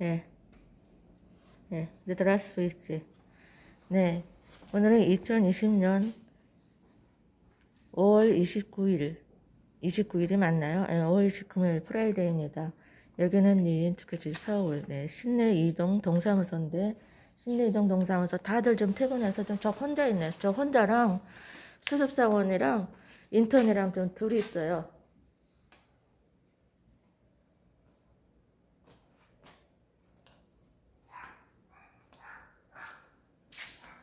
예. 예, 이제 있지. 네. 오늘은 2020년 5월 29일. 29일이 맞나요? 예, 5월 29일 프라이데이입니다. 여기는 이인트크지 서울. 네, 신내 이동 동사무소인데, 신내 이동 동사무소 다들 좀 퇴근해서 좀 저 혼자 있네. 저 혼자랑 수습사원이랑 인턴이랑 좀 둘이 있어요.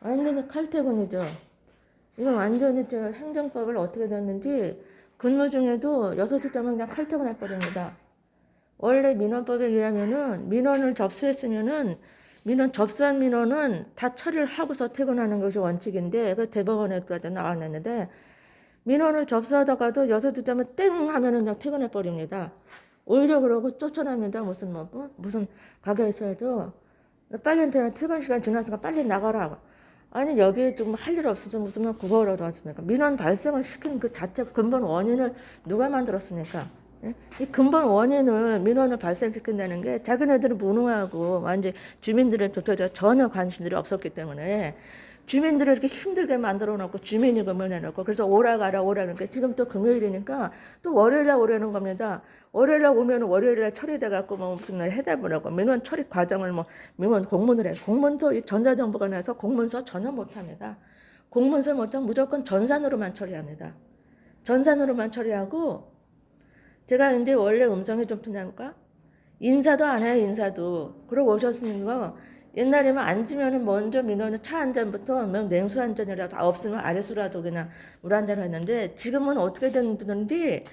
완전히 칼퇴근이죠. 이건 완전히 저 행정법을 어떻게 됐는지 근무 중에도 여섯 주 때면 그냥 칼퇴근해 버립니다. 원래 민원법에 의하면은 민원을 접수했으면은 민원 접수한 민원은 다 처리를 하고서 퇴근하는 것이 원칙인데 그 대법원에까지 나왔는데 민원을 접수하다가도 여섯 주 때면 땡 하면은 그냥 퇴근해 버립니다. 오히려 그러고 쫓아납니다. 무슨 뭐 뭐, 무슨 가게에서도 빨리 퇴근 시간 지났으니까 빨리 나가라. 아니 여기 좀 할 일 없어서 무슨 뭐 국어라도 왔습니까? 민원 발생을 시킨 그 자체 근본 원인을 누가 만들었습니까? 예? 이 근본 원인을 민원을 발생시킨다는 게 자기네들은 무능하고 완전 주민들의 전혀 관심들이 없었기 때문에 주민들을 이렇게 힘들게 만들어 놓고 주민이 금연해 놓고 그래서 오라 가라 오라 그러니까 지금 또 금요일이니까 또 월요일 날 오라는 겁니다. 월요일 날 오면 월요일 날 처리돼 갖고 뭐 무슨 날 해답을 하고 민원 처리 과정을 뭐 민원 공문을 해 공문서 이 전자정보가 나서 공문서 전혀 못 합니다. 공문서 못하면 무조건 전산으로만 처리합니다. 전산으로만 처리하고 제가 이제 원래 음성이 좀 틀리니까 인사도 안 해요 인사도 그러고 오셨으니까 옛날에는 앉으면은 먼저 민원을 차한 잔부터 뭐 냉수 한 잔이라도 없으면 아래수라도 그냥 물 한 잔 했는데 지금은 어떻게 됐는지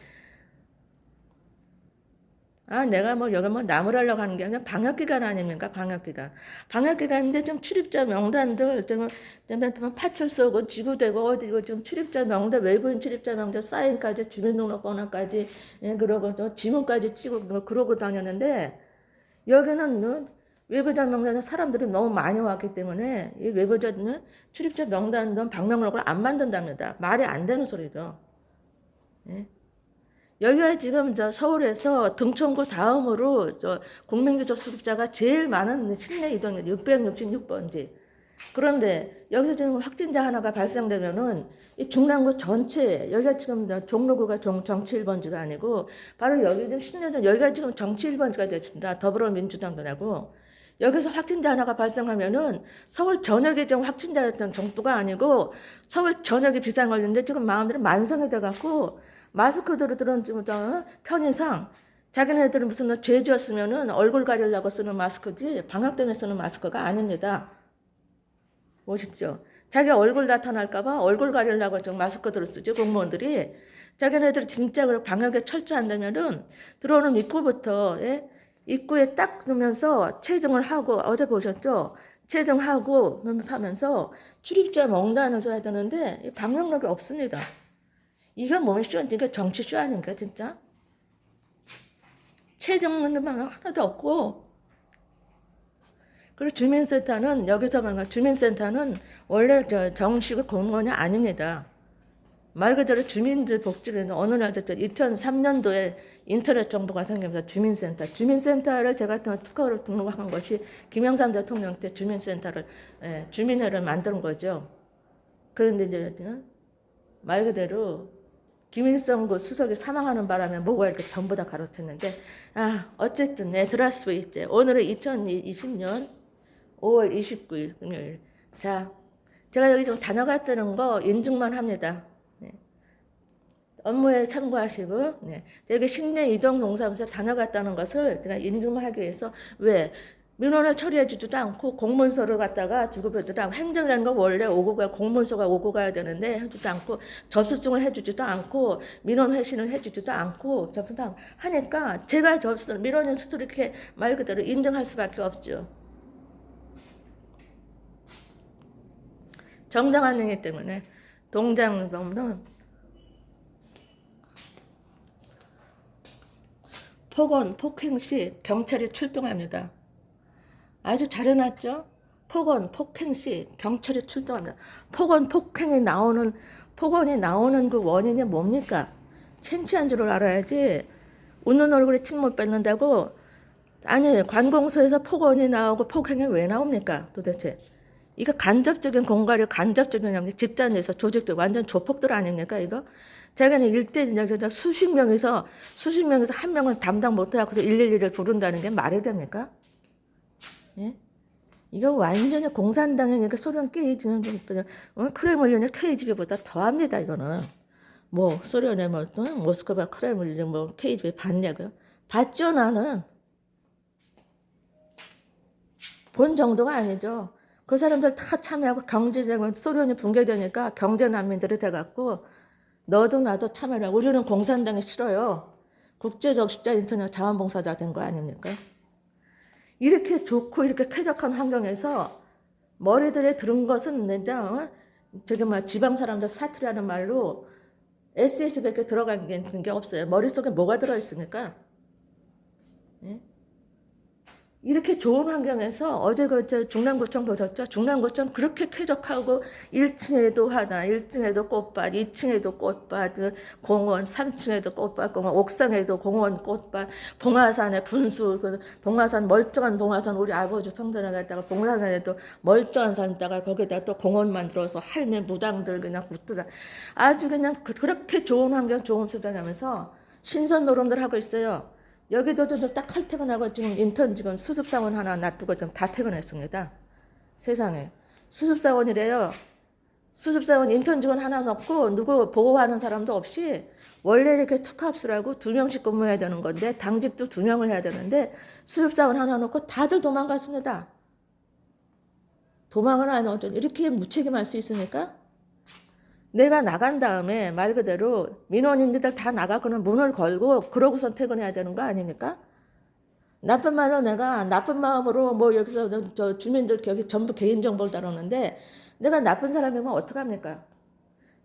아 내가 뭐 여기 뭐 나무를 하려고 하는 게 아니라 방역기간 아닙니까? 방역기간. 방역기간인데 좀 출입자 명단들 좀, 좀 파출 쏘고 지구대고 어디고 좀 출입자 명단 외부인 출입자 명단 사인까지 주민등록번호까지 예, 그러고 또 지문까지 찍고 뭐 그러고 다녔는데 여기는 뭐 외부자 명단에 사람들이 너무 많이 왔기 때문에 이 외부자는 출입자 명단도 방명록을 안 만든답니다. 말이 안 되는 소리죠. 예. 여기가 지금 저 서울에서 등촌구 다음으로 저 국민교적 수급자가 제일 많은 신내 이동 666번지. 그런데 여기서 지금 확진자 하나가 발생되면은 이 중랑구 전체 여기가 지금 종로구가 정, 정치 1번지가 아니고 바로 여기 지금 신내동 여기가 지금 정치 1번지가 됐습니다. 더불어민주당도 나고 여기서 확진자 하나가 발생하면은 서울 전역에 좀 확진자였던 정도가 아니고 서울 전역에 비상 걸렸는데 지금 마음대로 만성이 돼갖고 마스크들을 들은 지금 저 편의상 자기네들은 무슨 죄지었으면은 얼굴 가리려고 쓰는 마스크지 방역 때문에 쓰는 마스크가 아닙니다. 보십시오. 자기 얼굴 나타날까봐 얼굴 가리려고 지금 마스크들을 쓰지 공무원들이 자기네들 진짜 그 방역에 철저한다면은 들어오는 입구부터 예? 입구에 딱 넣으면서 체증을 하고 어제 보셨죠? 체증하고 하면서 출입자 명단을 줘야 되는데 방역력이 없습니다. 이게 뭔 쇼? 이게 정치 쇼 아닌가 진짜? 체증하는 방법 하나도 없고 그리고 주민센터는 여기서 말하 주민센터는 원래 저 정식 공무원이 아닙니다. 말 그대로 주민들 복지를 어느 날 됐든 2003년도에 인터넷 정보가 생기면서 주민센터, 주민센터를 제가 특허를 등록한 것이 김영삼 대통령 때 주민센터를 예, 주민회를 만든 거죠. 그런데 이제 말 그대로 김일성 그 수석이 사망하는 바람에 뭐가 이렇게 전부 다 가로챘는데 아 어쨌든 네 들어왔어 이제 오늘은 2020년 5월 29일 금요일 자 제가 여기 좀 다녀갔다는 거 인증만 합니다. 네. 업무에 참고하시고 네. 여기 신내 이동 농사무소 다녀갔다는 것을 제가 인증만 하기 위해서 왜 민원을 처리해주지도 않고 공문서를 갖다가 주고받지도 않고 행정이라는 건 원래 오고 가 공문서가 오고 가야 되는데 해주지도 않고 접수증을 해주지도 않고 민원 회신을 해주지도 않고 접수도 않고 하니까 제가 접수 민원인 스스로 이렇게 말 그대로 인정할 수밖에 없죠. 정당한 행위 때문에 동장 정도 폭언, 폭행 시 경찰이 출동합니다. 아주 잘 해놨죠? 폭언, 폭행 시 경찰이 출동합니다. 폭언, 폭행이 나오는, 폭언이 나오는 그 원인이 뭡니까? 창피한 줄을 알아야지. 웃는 얼굴에 침 못 뱉는다고 아니 관공서에서 폭언이 나오고 폭행이 왜 나옵니까 도대체 이거 간접적인 공갈이 간접적인 냐면 집단 내에서 조직들 완전 조폭들 아닙니까 이거 제가 일대 진짜 수십 명에서 수십 명에서 한 명을 담당 못해갖고서 112를 부른다는 게 말이 됩니까? 예? 이거 완전히 공산당이니까 소련 KG는 좀 어? 크레물린의 KGB보다 더합니다 이거는 뭐 소련의 뭐 어? 모스크바 크레물린 뭐 KGB 봤냐고요? 봤죠 나는 본 정도가 아니죠. 그 사람들 다 참여하고 경제적으로 소련이 붕괴되니까 경제 난민들이 돼갖고 너도 나도 하고 우리는 공산당이 싫어요. 국제적 십자 인터넷 자원봉사자 된 거 아닙니까? 이렇게 좋고 이렇게 쾌적한 환경에서 머리들에 들은 것은 내가 어? 저기 막 지방 사람들 사투리하는 말로 SS밖에 들어간 게, 게 없어요. 머릿속에 뭐가 들어있습니까? 예? 이렇게 좋은 환경에서 어제 그저 중랑구청 보셨죠? 중랑구청 그렇게 쾌적하고 1층에도 하나, 1층에도 꽃밭, 2층에도 꽃밭, 공원, 3층에도 꽃밭, 공원, 옥상에도 공원, 꽃밭, 봉화산에 분수, 그 봉화산 멀쩡한 봉화산 우리 아버지 성전에 갔다가 봉화산에도 멀쩡한 산다가 거기다 또 공원 만들어서 할매 무당들 그냥 붙들어 아주 그냥 그- 그렇게 좋은 환경, 좋은 수단하면서 신선 노름들 하고 있어요. 여기도 좀딱 칼퇴근하고 지금 인턴 지금 수습사원 하나 놔두고 좀 다 퇴근했습니다. 세상에. 수습사원이래요. 수습사원 인턴 직원 하나 넣고 누구 보호하는 사람도 없이 원래 이렇게 투캅스라고 두 명씩 근무해야 되는 건데 당직도 두 명을 해야 되는데 수습사원 하나 넣고 다들 도망갔습니다. 도망을 안 하죠. 이렇게 무책임할 수 있습니까? 내가 나간 다음에 말 그대로 민원인들 다 나가고는 문을 걸고 그러고선 퇴근해야 되는 거 아닙니까? 나쁜 말로 내가 나쁜 마음으로 뭐 여기서 저- 저 주민들 여기 전부 개인 정보를 다루는데 내가 나쁜 사람이면 어떡합니까?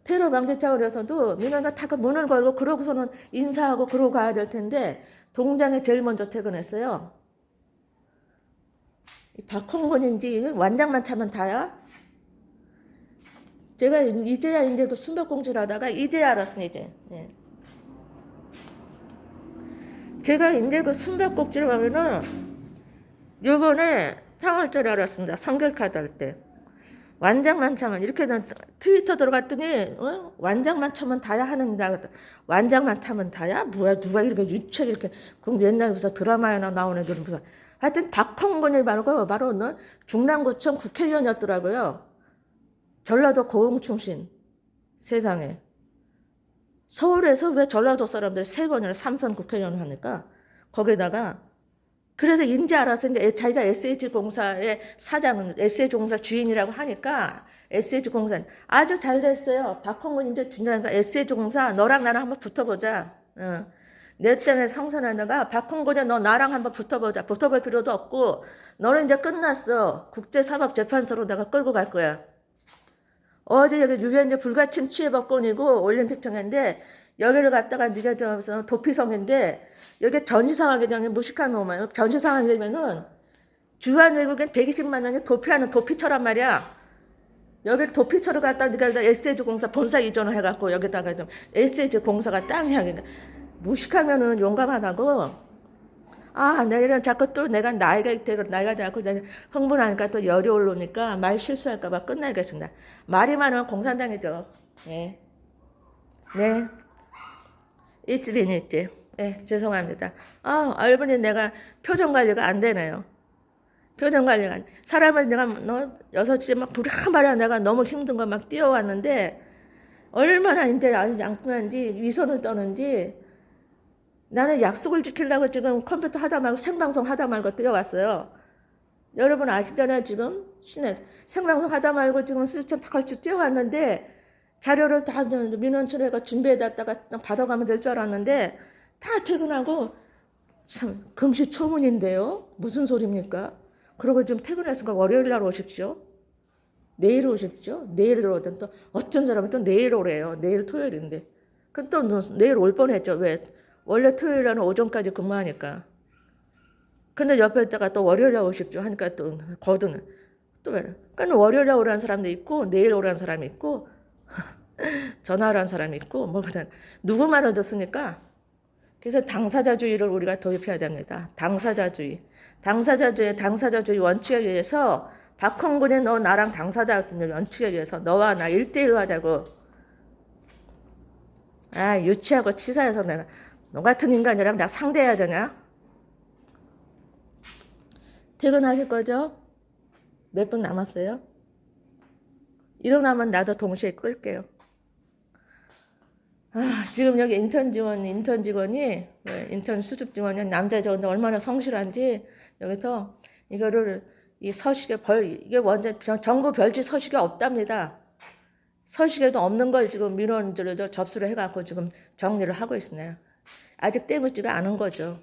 테러 방지 차원에서도 민원을 다그 문을 걸고 그러고서는 인사하고 그러고 가야 될 텐데 동장에 제일 먼저 퇴근했어요. 이 박홍근인지 완장만 차면 다야? 제가 이제야 이제 그 순백공주를 하다가 이제야 알았습니다. 이제. 예. 제가 이제 그 순백공주를 하면은 요번에 4월달에 알았습니다. 성결 카드 할 때. 완장만 차면 이렇게 난 트위터 들어갔더니 어? 완장만 차면 다야 하는다. 완장만 타면 다야? 뭐야 누가 이렇게 유책 이렇게 옛날에 무슨 드라마에나 나오는 무슨 하여튼 박홍근이 바로 바로 너 중랑구청 국회의원이었더라고요. 전라도 고흥 충신 세상에 서울에서 왜 전라도 사람들이 세 번이나 삼선 국회의원을 하니까 거기다가 그래서 알아서 이제 자기가 SH 공사의 사장은 SH 공사 주인이라고 하니까 SH 공사 아주 잘 됐어요. 박홍근 이제 준장이가 SH 공사 너랑 나랑 한번 붙어보자. 어. 내 때문에 성선하다가 박홍근이 너 나랑 한번 붙어보자. 붙어볼 필요도 없고 너는 이제 끝났어. 국제사법재판소로 내가 끌고 갈 거야. 어제 여기 유엔제 불가침 취해 법권이고 올림픽청인데 여기를 갔다가 네가 저서 도피성인데 여기 전시상하게 되면 무식한 놈이에요. 전시상하게 되면은 주한 외국인 120만 원이 도피하는 도피처란 말이야. 여기를 도피처로 갔다 네가 SH 공사 본사 이전을 해갖고 여기다가 좀 SH 공사가. 그러니까 무식하면은 용감하다고. 아, 내일은 자꾸 또 내가 나이가 되고 나이가 되고 흥분하니까 또 열이 오르니까 말 실수할까봐 끝나겠습니다. 말이 많으면 공산당이죠. 네. 네. 이츠비니티. 네, 죄송합니다. 아, 알보니 내가 표정 관리가 안 되네요. 표정 관리가 안- 사람을 내가 너 여섯 시에 막 부랴부랴 내가 너무 힘든 거 막 뛰어왔는데 얼마나 이제 아주 양푼한지 위선을 떠는지 나는 약속을 지키려고 지금 컴퓨터 하다 말고 생방송 하다 말고 뛰어왔어요. 여러분 아시잖아요 지금 신에 생방송 하다 말고 지금 다 같이 뛰어왔는데 자료를 다 민원철회가 준비해놨다가 받아가면 될 줄 알았는데 다 퇴근하고 참 금시초문인데요 무슨 소리입니까? 그러고 좀 퇴근했으니까 월요일 날 오십시오. 내일 오십시오. 내일 오든 또 어떤 사람은 또 내일 오래요. 내일 토요일인데. 그럼 또 내일 올 뻔했죠. 왜? 원래 토요일 날은 오전까지 근무하니까. 근데 옆에 있다가 또 월요일 날 오십시오 하니까 또 거드는 또 왜? 그러니까 월요일 날 오라는 사람도 있고 내일 오라는 사람이 있고 전화하라는 사람이 있고 뭐 그냥 누구 말을 듣습니까? 그래서 당사자주의를 우리가 도입해야 됩니다. 당사자주의. 당사자주의, 당사자주의 원칙에 의해서 박홍근이 너 나랑 당사자 원칙에 의해서 너와 나 1대1로 하자고. 아, 유치하고 치사해서 내가 너 같은 인간이랑 나 상대해야 되냐? 퇴근하실 거죠? 몇 분 남았어요? 일어나면 나도 동시에 끌게요. 아, 지금 여기 인턴 지원, 인턴 직원이, 네, 인턴 수습 직원이 남자 직원들 얼마나 성실한지 여기서 이거를 이 서식에 벌, 이게 완전 병- 정부 별지 서식에 없답니다. 서식에도 없는 걸 지금 민원들을 접수를 해갖고 지금 정리를 하고 있으네요. 아직 떼묻지가 않은 거죠.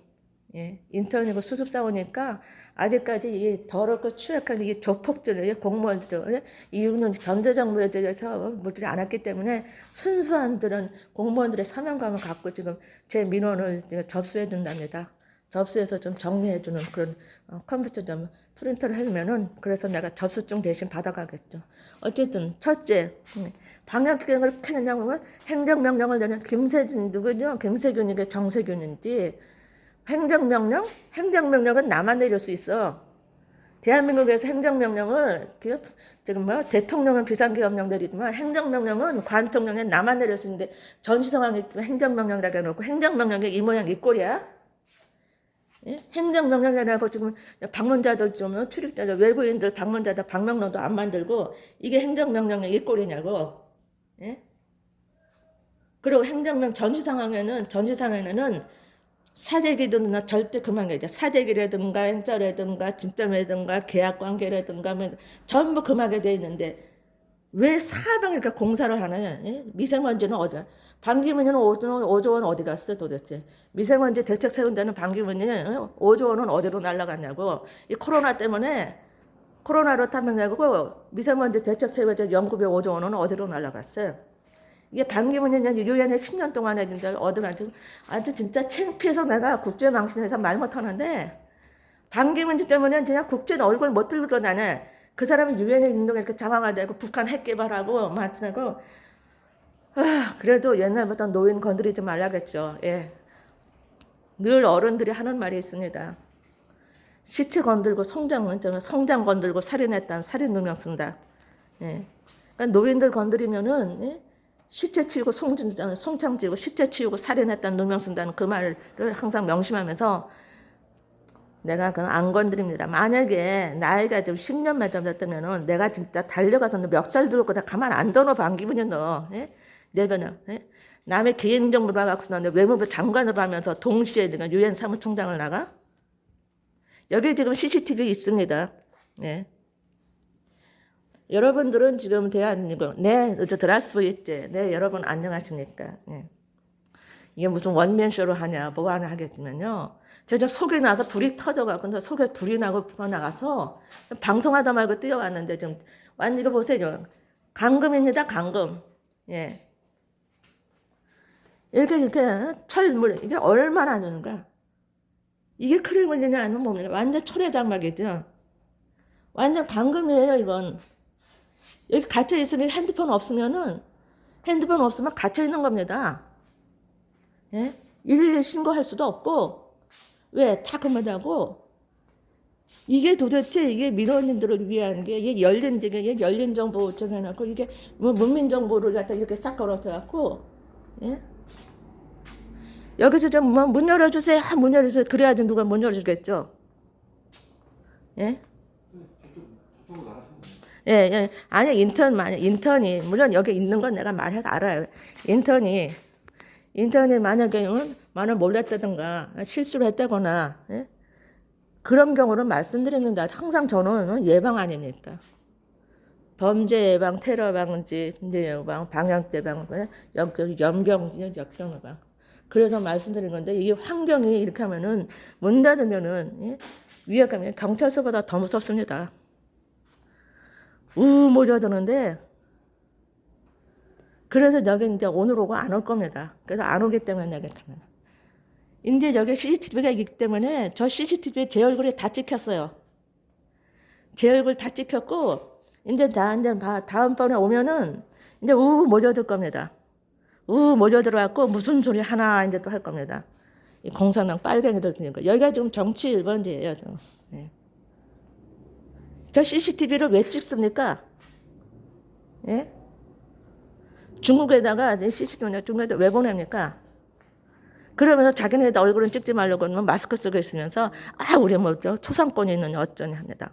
예, 인턴이고 수습사원이니까 아직까지 이 더럽고 추악한 이 조폭들, 이 공무원들, 이유는 전자정부에 대해서 묻지 않았기 때문에 순수한 들은 공무원들의 사명감을 갖고 지금 제 민원을 접수해 준답니다. 접수해서 좀 정리해 주는 그런 어, 컴퓨터 좀 프린터를 해주면은 그래서 내가 접수증 대신 받아가겠죠. 어쨌든 첫째 음, 방역기관을 어떻게 했냐면 행정명령을 내는 김세준 누구죠? 김세균이게 정세균인지 행정명령? 행정명령은 나만 내릴 수 있어. 대한민국에서 행정명령을 그 지금 뭐 대통령은 비상기업령 내리지만 행정명령은 관통령에 나만 있는데 전시 상황이 행정명령이라고 해놓고 행정명령이 이 모양 이 꼴이야? 예? 행정명령이라고 지금 방문자들 좀 출입자들 외부인들 방문자들 방명록도 안 만들고 이게 행정명령의 이 꼴이냐고. 예? 그리고 행정명 전시 상황에는 전시 상황에는 사재기든 절대 그만 얘기해. 사재기라든가 행자라든가 진점이라든가 계약 관계라든가 뭐 전부 금하게 돼 있는데 왜 사방에 이렇게 공사를 하느냐? 예? 미세먼지는 어디? 방기문이는 5조 원 어디 갔어 도대체? 미세먼지 대책 세운 데는 방기문이 5조 원은 어디로 날아갔냐고? 이 코로나 때문에 코로나로 탐명내고 미세먼지 대책 세워야 될 연구비 5조 원은 어디로 날아갔어요? 이게 반기문이 유엔에 10년 동안 했는데 어디 아주 아주 진짜 창피해서 내가 국제 망신해서 말 못하는데 반기문 때문에 그냥 국제 얼굴 못 들고 다네. 그 사람이 유엔에 있는 동안 이렇게 장황화 되고 북한 핵 개발하고 만들고 아, 그래도 옛날부터 노인 건드리지 말라겠죠. 예. 늘 어른들이 하는 말이 있습니다. 시체 건들고 성장 성장 건들고 살인했다는 살인 누명 쓴다. 예. 그러니까 노인들 건드리면은 예? 시체 치우고 송, 송창 치우고 시체 치우고 살인했다는 누명 쓴다는 그 말을 항상 명심하면서 내가 그안 건드립니다. 만약에 나이가 좀 10년만 좀 됐다면은 내가 진짜 달려가서 너 멱살 들고 다 가만 안 둬놓아 반기분이 너 예? 내변을 예? 남의 개인정보를 봐갖고 너 외무부 장관을 하면서 동시에 내가 유엔 사무총장을 나가 여기 지금 CCTV 있습니다. 예. 여러분들은 지금 대한민국 네, 저 드라스브 있지. 네, 여러분 안녕하십니까? 네. 이게 무슨 원맨 쇼로 하냐, 뭐 하나 하겠지만요. 제가 속에 나서 불이 터져가고 속에 불이 나고 나가서 방송하다 말고 뛰어왔는데 좀 완전 이거 보세요. 강금입니다, 강금. 예. 이렇게 이렇게 철물 이게 얼마나 되는가? 이게 크레물리냐 아니면 뭡니까? 완전 초래 장막이죠. 완전 강금이에요, 이건. 여기 갇혀 있으면 핸드폰 없으면은 핸드폰 없으면 갇혀 있는 겁니다. 예? 112 신고할 수도 없고 왜 타그마다고 이게 도대체 이게 민원인들을 위한 게 이게 열린 이게 열린 정보 정해놓고 이게 뭐 문민 정보를 갖다 이렇게 싹 걸어서 예? 여기서 좀뭐문 열어주세요 문 열어주세요 그래야지 누가 문 열어주겠죠 예? 예, 예. 아니, 인턴, 만약, 인턴이, 물론 여기 있는 건 내가 말해서 알아요. 인턴이, 인턴이 만약에, 응? 말을 몰랐다든가, 실수를 했다거나, 예? 그런 경우는 말씀드리는데, 항상 저는 예방 아닙니까? 범죄 예방, 테러 방지, 문제 예방, 방역 예방, 염, 염경, 역경 예방. 그래서 말씀드린 건데, 이게 환경이 이렇게 하면은, 문 닫으면은, 예? 위협감이 경찰서보다 더 무섭습니다. 우 몰려드는데 그래서 여기 이제 오늘 오고 안 올 겁니다. 그래서 안 오기 때문에 내가 가면 이제 여기 CCTV가 있기 때문에 저 CCTV에 제 얼굴이 다 찍혔어요. 제 얼굴 다 찍혔고 이제 다 이제 다음번에 오면은 이제 우 몰려들 겁니다. 우 몰려들어갖고 무슨 소리 하나 이제 또 할 겁니다. 이 공산당 빨갱이들 드니까 여기가 지금 정치 1번지예요. 저. 네. 저 CCTV를 왜 찍습니까? 예? 중국에다가 CCTV 중국에다 왜 보냅니까? 그러면서 자기네들 얼굴은 찍지 말라고 하면 마스크 쓰고 있으면서 아 우리 뭐죠 초상권이 있는 어쩌니 합니다.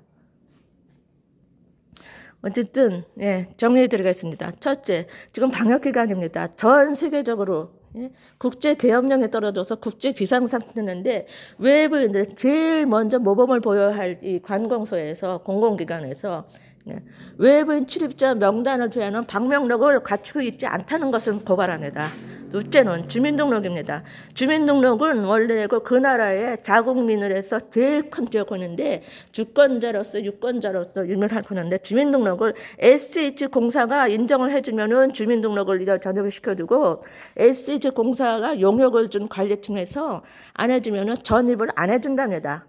어쨌든 예, 정리해 드리겠습니다. 첫째, 지금 방역 기간입니다. 전 세계적으로 예, 국제 계엄령에 떨어져서 국제 비상 상태인데 외부인들 제일 먼저 모범을 보여야 할 이 관공서에서 공공기관에서 예, 외부인 출입자 명단을 제하는 방명록을 갖추고 있지 않다는 것을 고발합니다. 둘째는 주민등록입니다. 주민등록은 원래 그, 그 나라의 자국민을 해서 제일 큰 조건인데 주권자로서 유권자로서 유명할 뻔한데 주민등록을 SH 공사가 인정을 해주면은 주민등록을 이거 전역을 시켜주고 SH 공사가 용역을 준 관리팀에서 안 해주면은 전입을 안 해준답니다.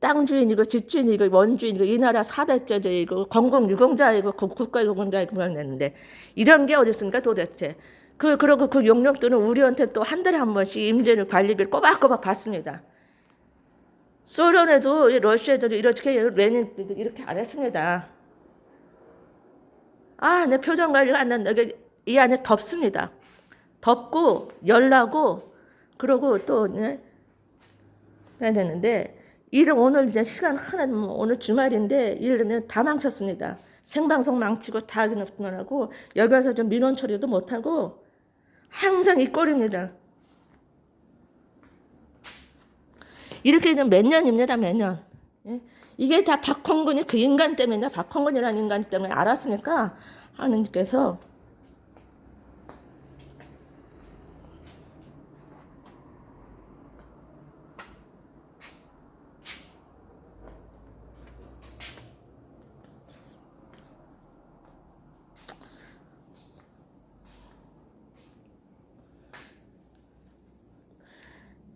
땅 주인이고 집 주인이고 원주인이고 이 나라 사대죄이고 공공유공자이고 그 국가 유공자이고 그랬는데 이런 게 어디 있습니까 도대체? 그 그러고 그 용역들은 우리한테 또 한 달에 한 번씩 임대료 관리비를 꼬박꼬박 받습니다. 소련에도 이 러시아도 이렇게 레닌도 이렇게 안 했습니다. 아, 내 표정 관리가 안 난다. 이 안에 덥습니다. 덥고 열나고 그러고 또 네, 해야 되는데 일을 오늘 이제 시간 하나 뭐 오늘 주말인데 일은 다 망쳤습니다. 생방송 망치고 다 하고 여기 와서 좀 민원 처리도 못하고 항상 이 꼴입니다. 이렇게 좀몇 년입니다, 몇 년. 예? 이게 다 박홍근이 그 인간 때문에, 박홍근이라는 인간 때문에 알았으니까 하느님께서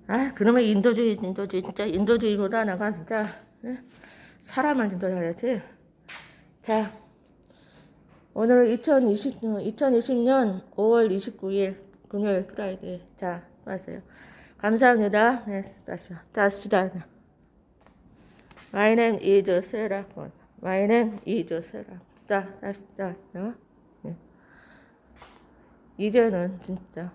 아, 그러면 인도주의, 인도주의, 진짜 인도주의보다 내가 진짜 예? 사람을 인도해야지. 자, 오늘은 2020, 2020년 5월 29일 금요일 프라이데이. 자, 마세요. 감사합니다. 네, 다시, 다시. My name is Sarah. My name is Sarah. 자, 어? 네. 이제는 진짜.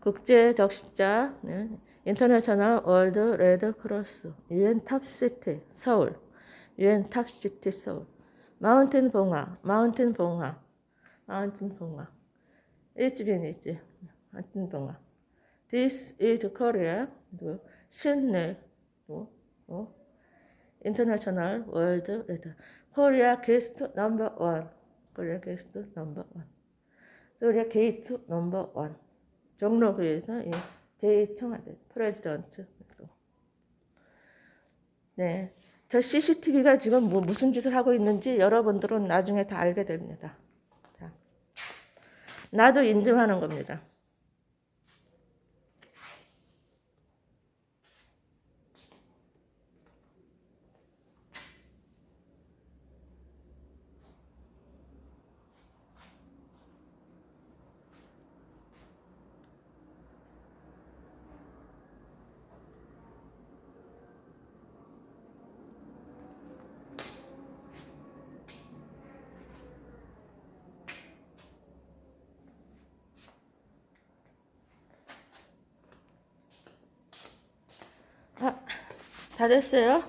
국제 적십자 네. 인터내셔널 월드 레드 크로스 유엔 탑시티 서울 유엔 탑시티 서울 마운틴 봉화 마운틴 봉화 마운틴 봉화. 일집인 있지 마운틴 봉화. This is Korea. 신내 뭐, 뭐 인터내셔널 월드 레드. 코리아 게스트 넘버 원 코리아 게스트 넘버 원 코리아 게이트 넘버 원 종로구에서 예, 제 청와대 프레지던트. 네, 저 CCTV가 지금 뭐 무슨 짓을 하고 있는지 여러분들은 나중에 다 알게 됩니다. 자, 나도 인증하는 겁니다. 아, 다 됐어요?